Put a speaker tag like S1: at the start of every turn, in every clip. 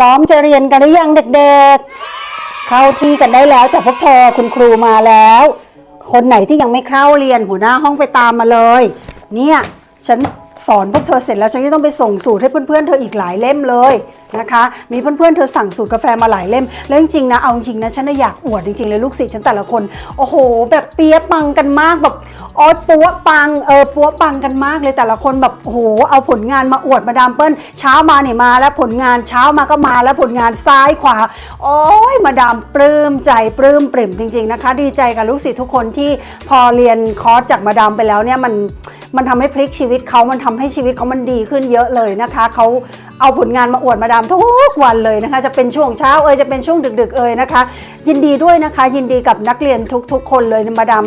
S1: ร้อมจะเรียนกันหรือยังเด็กๆ เข้าที่กันได้แล้วจากพวกเธอคุณครูมาแล้ว คนไหนที่ยังไม่เข้าเรียนหัวหน้าห้องไปตามมาเลย เนี่ยฉัน สอนพวกเธอเสร็จแล้วฉันก็ต้องไปส่งสูตรให้เพื่อนๆเธออีกหลายเล่มเลยนะคะ มีเพื่อนๆเธอสั่งสูตรกาแฟมาหลายเล่ม แล้วจริงๆนะเอาจริงๆนะฉันน่ะอยากอวดจริงๆเลยลูกศิษย์ฉันแต่ละคน โอ้โห แบบเปียปังกันมากแบบออดปัวปังเออปัวปังกันมากเลยแต่ละคนแบบโอ้โหเอาผลงานมาอวดมาดามเปิ้ลเช้ามาเนี่ยมาแล้วผลงานเช้ามาก็มาแล้วผลงานซ้ายขวาโอ้ยมาดามปลื้มใจปลื้มปริ่มจริงๆนะคะ ดีใจกับลูกศิษย์ทุกคนที่พอเรียนคอร์สจากมาดามไปแล้วเนี่ยมัน มันทำให้พลิกชีวิตเขามันทำให้ชีวิตเขามันดีขึ้นเยอะเลยนะคะเขาเอาผลงานมาอวดมาดามทุกวันเลยนะคะ จะเป็นช่วงเช้าเอ่ยจะเป็นช่วงดึก ๆ เอ่ยนะคะ ยินดีด้วยนะคะ ยินดีกับนักเรียนทุก ๆ คนเลยมาดาม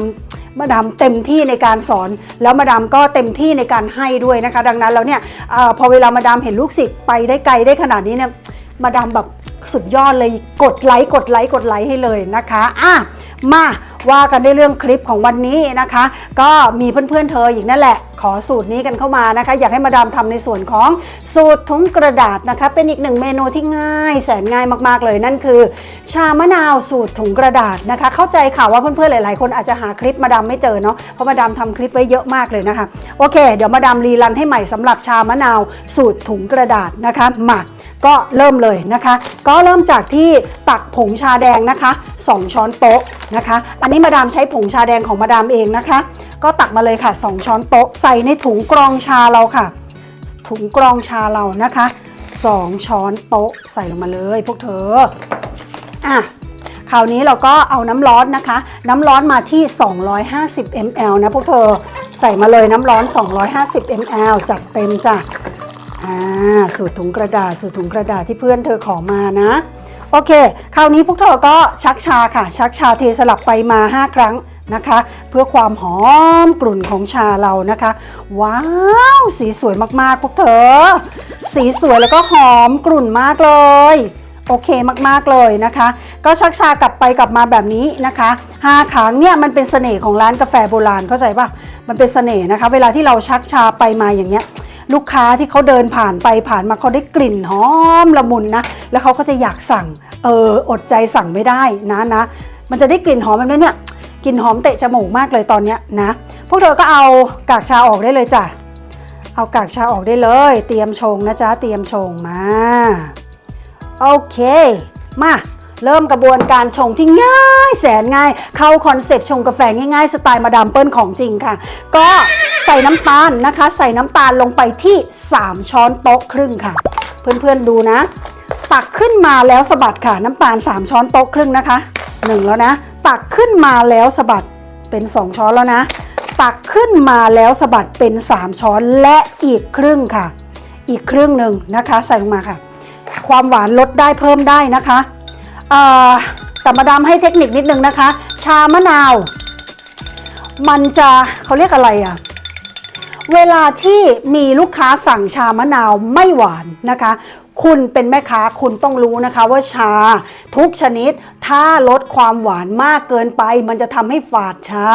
S1: มาดามเต็มที่ในการสอน แล้วมาดามก็เต็มที่ในการให้ด้วยนะคะ ดังนั้นแล้วเนี่ยอพอเวลามาดามเห็นลูกศิษย์ไปได้ไกลได้ขนาดนี้เนี่ยมาดามแบบสุดยอดเลยกดไลค์กดไลค์กดไลค์ให้เลยนะคะอะ มาว่ากันในเรื่องคลิปของวันนี้นะคะ ก็มีเพื่อนๆเธออีกนั่นแหละ ขอสูตรนี้กันเข้ามานะคะ อยากให้มาดามทำในส่วนของสูตรถุงกระดาษนะคะ เป็นอีกหนึ่งเมนูที่ง่าย แสนง่ายมากๆเลยนั่นคือ ชามะนาวสูตรถุงกระดาษนะคะ เข้าใจค่ะว่าเพื่อนๆหลายๆ คนอาจจะหาคลิปมาดามไม่เจอเนาะเพราะมาดามทำคลิปไว้เยอะมากเลยนะคะโอเค เดี๋ยวมาดามรีรันให้ใหม่สำหรับชามะนาวสูตรถุงกระดาษนะคะมา ก็เริ่มเลยนะคะ ก็เริ่มจากที่ตักผงชาแดงนะคะ 2 ช้อนโต๊ะนะคะ อันนี้มาดามใช้ผงชาแดงของมาดามเองนะคะ ก็ตักมาเลยค่ะ 2 ช้อนโต๊ะใส่ในถุงกรองชาเราค่ะ ถุงกรองชาเรานะคะ 2 ช้อนโต๊ะใส่ลงมาเลยพวกเธออะคราวนี้เราก็เอาน้ำร้อนนะคะ น้ำร้อนมาที่ 250 ml นะพวกเธอใส่มาเลยน้ำร้อน 250 ml จัดเต็มจ้ะ อ่าสูตรถุงกระดาษสูตรถุงกระดาษที่เพื่อนเธอขอมานะ โอเค คราวนี้พวกเธอก็ชักชาค่ะ ชักชาเทสลับไปมา 5 ครั้งนะคะ เพื่อความหอมกลุ่นของชาเรานะคะ ว้าว สีสวยมากๆ พวกเธอ สีสวยแล้วก็หอมกลุ่นมากเลย โอเคมากๆเลยนะคะ ก็ชักชากลับไปกลับมาแบบนี้นะคะห้าครั้งเนี่ยมันเป็นเสน่ห์ของร้านกาแฟโบราณเข้าใจปะมันเป็นเสน่ห์นะคะ เวลาที่เราชักชาไปมาอย่างเงี้ย ลูกค้าที่เขาเดินผ่านไปผ่านมาเขาได้กลิ่นหอมละมุนนะ แล้วเขาก็จะอยากสั่ง เออ อดใจสั่งไม่ได้นะนะ มันจะได้กลิ่นหอมแบบนี้เนี่ย กลิ่นหอมเตะจมูกมากเลยตอนเนี้ยนะ พวกเธอก็เอากากชาออกได้เลยจ้ะ เอากากชาออกได้เลย เตรียมชงนะจ๊ะ เตรียมชงมา โอเค มาเริ่มกระบวนการชงที่ง่ายแสนง่าย เข้าคอนเซปต์ชงกาแฟง่ายๆ สไตล์มาดามเปิ้ลของจริงค่ะ ก็ ใส่น้ำตาลนะคะ ใส่น้ำตาลลงไปที่ 3 ช้อนโต๊ะครึ่งค่ะ เพื่อนๆดูนะ ตักขึ้นมาแล้วสะบัดค่ะ น้ำตาล 3 ช้อนโต๊ะครึ่งนะคะหนึ่งแล้วนะ ตักขึ้นมาแล้วสะบัดเป็น 2 ช้อนแล้วนะ ตักขึ้นมาแล้วสะบัดเป็น 3 ช้อนและอีกครึ่งค่ะ อีกครึ่งหนึ่งนะคะ ใส่ลงมาค่ะ ความหวานลดได้เพิ่มได้นะคะแต่มาดามให้เทคนิคนิดนึงนะคะ ชามะนาว มันจะเขาเรียกอะไรอะ เวลาที่มีลูกค้าสั่งชามะนาวไม่หวานนะคะ คุณเป็นแม่ค้าคุณต้องรู้นะคะว่าชาทุกชนิด ถ้าลดความหวานมากเกินไป มันจะทำให้ฝาดชา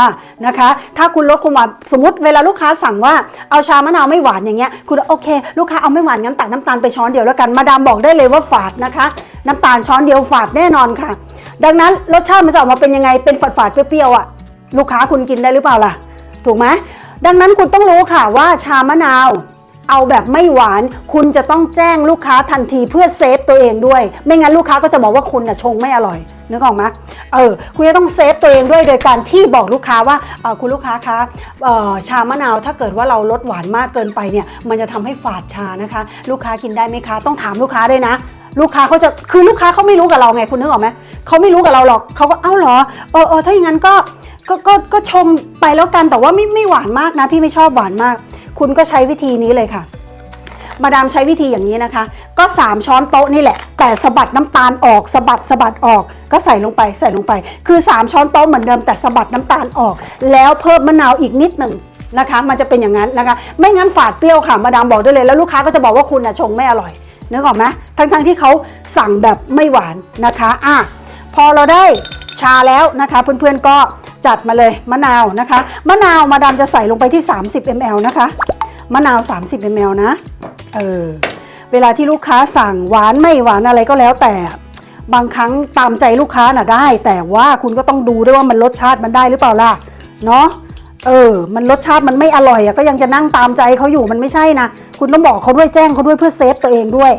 S1: นะคะ ถ้าคุณลดความหวานสมมติเวลาลูกค้าสั่งว่าเอาชามะนาวไม่หวานอย่างเงี้ยคุณโอเค ลูกค้าเอาไม่หวานงั้นตักน้ำตาลไปช้อนเดียวแล้วกันมาดามบอกได้เลยว่าฝาดนะคะ น้ำตาลช้อนเดียวฝาดแน่นอนค่ะ ดังนั้นรสชาติมันจะออกมาเป็นยังไงเป็นฝาดฝาดๆเปรี้ยวๆอะลูกค้าคุณกินได้หรือเปล่าล่ะ ถูกไหม ดังนั้นคุณต้องรู้ค่ะว่าชามะนาว เอาแบบไม่หวาน คุณจะต้องแจ้งลูกค้าทันทีเพื่อเซฟตัวเองด้วย ไม่งั้นลูกค้าก็จะบอกว่าคุณน่ะชงไม่อร่อยนึกออกไหมเออ คุณจะต้องเซฟตัวเองด้วยโดยการที่บอกลูกค้าว่าออคุณลูกค้าคะออชามะนาวถ้าเกิดว่าเราลดหวานมากเกินไปเนี่ย มันจะทำให้ฝาดชานะคะ ลูกค้ากินได้ไหมคะ ต้องถามลูกค้าด้วยนะ ลูกค้าเขาจะคือลูกค้าเขาไม่รู้กับเราไงคุณนึกออกไหมเขาไม่รู้กับเราหรอกเขาก็เอ้าเหรอเออเออถ้าอย่างนั้นก็ ก็ก็ก็ชงไปแล้วกันแต่ว่าไม่ไม่หวานมากนะ พี่ไม่ชอบหวานมาก คุณก็ใช้วิธีนี้เลยค่ะ มาดามใช้วิธีอย่างนี้นะคะ ก็ 3 ช้อนโต๊ะนี่แหละ แต่สะบัดน้ำตาลออกสะบัดสะบัดออก ก็ใส่ลงไปใส่ลงไป คือ 3 ช้อนโต๊ะเหมือนเดิมแต่สะบัดน้ำตาลออก แล้วเพิ่มมะนาวอีกนิดหนึ่งนะคะ มันจะเป็นอย่างนั้นนะคะ ไม่งั้นฝาดเปรี้ยวค่ะมาดามบอกได้เลยแล้วลูกค้าก็จะบอกว่าคุณนะชงไม่อร่อยนึกออกไหมทั้งๆที่เขาสั่งแบบไม่หวานนะคะอะพอเราได้ชาแล้วนะคะ เพื่อนๆก็ จัดมาเลยมะนาวนะคะ มะนาวมาดามจะใส่ลงไปที่ 30 ml นะคะ มะนาว 30 ml นะ เออ เวลาที่ลูกค้าสั่งหวานไม่หวานอะไรก็แล้วแต่ บางครั้งตามใจลูกค้าน่ะได้ แต่ว่าคุณก็ต้องดูด้วยว่ามันรสชาติมันได้หรือเปล่าล่ะ เนาะเออ มันรสชาติมันไม่อร่อยอะก็ยังจะนั่งตามใจเขาอยู่มันไม่ใช่นะ คุณต้องบอกเขาด้วยแจ้งเขาด้วยเพื่อเซฟตัวเองด้วย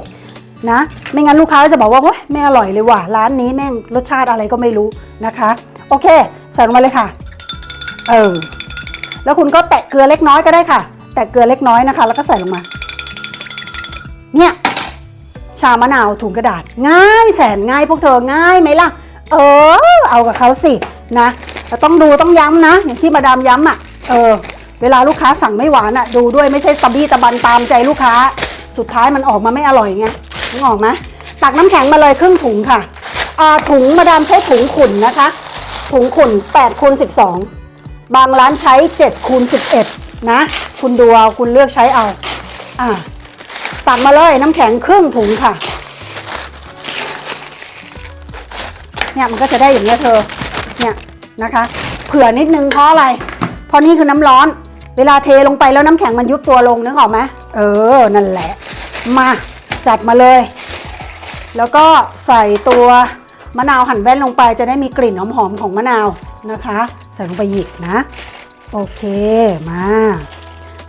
S1: นะ ไม่งั้นลูกค้าจะบอกว่าเว้ยไม่อร่อยเลยว่ะร้านนี้แม่งรสชาติอะไรก็ไม่รู้นะคะ โอเค ใส่ลงมาเลยค่ะ เออ แล้วคุณก็แตะเกลือเล็กน้อยก็ได้ค่ะ แตะเกลือเล็กน้อยนะคะ แล้วก็ใส่ลงมา เนี่ย ชามะนาวถุงกระดาษ ง่ายแสนง่ายพวกเธอง่ายไหมล่ะ เออ เอากับเขาสินะแต่ต้องดูต้องย้ำนะ อย่างที่มาดามย้ำอะ เออ เวลาลูกค้าสั่งไม่หวานอะ ดูด้วยไม่ใช่ตะบี้ตะบันตามใจลูกค้า สุดท้ายมันออกมาไม่อร่อยไงนึกออกไหมตักน้ำแข็งมาเลยครึ่งถุงค่ะ อ่าถุงมาดามใช้ถุงขุ่นนะคะ ถุงขุ่น8คูณ12 บางร้านใช้7คูณ11 นะ คุณดูเอาคุณเลือกใช้เอา อ่าตักมาเลยน้ำแข็งครึ่งถุงค่ะ เนี่ยมันก็จะได้อย่างเงี้เธอ เนี่ยนะคะ เผื่อนิดนึงเพราะอะไร เพราะนี่คือน้ำร้อน เวลาเทลงไปแล้วน้ำแข็งมันยุบตัวลงนึกออกไหมเออ นั่นแหละ มาจัดมาเลย แล้วก็ใส่ตัว มะนาวหั่นแว่นลงไปจะได้มีกลิ่นหอมๆของมะนาวนะคะ ใส่ลงไปอีกนะ โอเคมา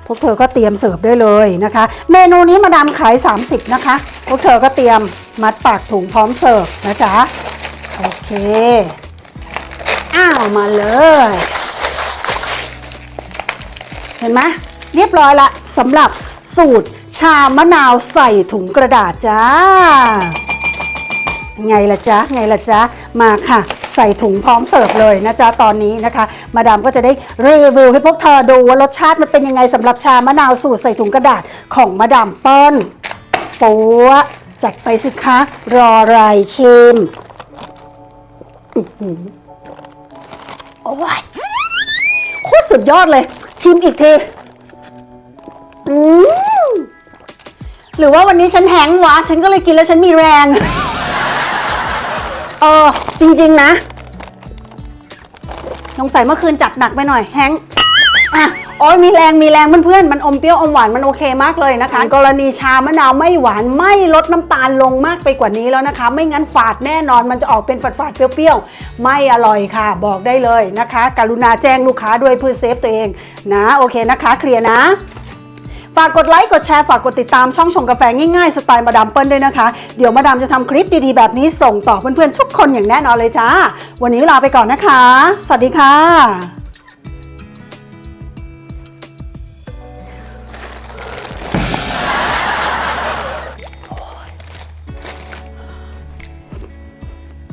S1: พวกเธอก็เตรียมเสิร์ฟได้เลยนะคะ เมนูนี้มาดามขาย 30 นะคะ พวกเธอก็เตรียมมัดปากถุงพร้อมเสิร์ฟนะจ๊ะ โอเค อ้าวมาเลย เห็นไหมเรียบร้อยละสำหรับสูตรชามะนาวใส่ถุงกระดาษจ้า ไงละจ๊ะไงละจ๊ะมาค่ะ ใส่ถุงพร้อมเสิร์ฟเลยนะจ๊ะตอนนี้นะคะ มาดามก็จะได้รีวิวให้พวกเธอดูว่ารสชาติมันเป็นยังไงสำหรับชามะนาวสูตรใส่ถุงกระดาษของมาดามเปิ้ลปัวจัดไปสิคะรอรายชิมโอ้ยโคตรสุดยอดเลย ชิมอีกทีหรือว่าวันนี้ฉันแห้งวะ ฉันก็เลยกินแล้วฉันมีแรง เออ จริง ๆ นะสงสัยเมื่อคืนจัดหนักไปหน่อยแฮงค์อะโอ้ยมีแรงมีแรงเพื่อนๆมันอมเปรี้ยวอมหวานมันโอเคมากเลยนะคะ กรณีชามะนาวไม่หวานไม่ลดน้ำตาลลงมากไปกว่านี้แล้วนะคะ ไม่งั้นฝาดแน่นอนมันจะออกเป็นฝาดๆเปรี้ยวๆไม่อร่อยค่ะ บอกได้เลยนะคะ กรุณาแจ้งลูกค้าด้วยเพื่อเซฟตัวเองนะโอเคนะคะ เคลียร์นะ ฝากกดไลค์กดแชร์ฝากกดติดตามช่องชงกาแฟง่ายๆสไตล์มาดามเปิ้ลด้วยนะคะ เดี๋ยวมาดามจะทำคลิปดีๆแบบนี้ส่งต่อเพื่อนๆทุกคนอย่างแน่นอนเลยจ้า วันนี้ลาไปก่อนนะคะ สวัสดีค่ะ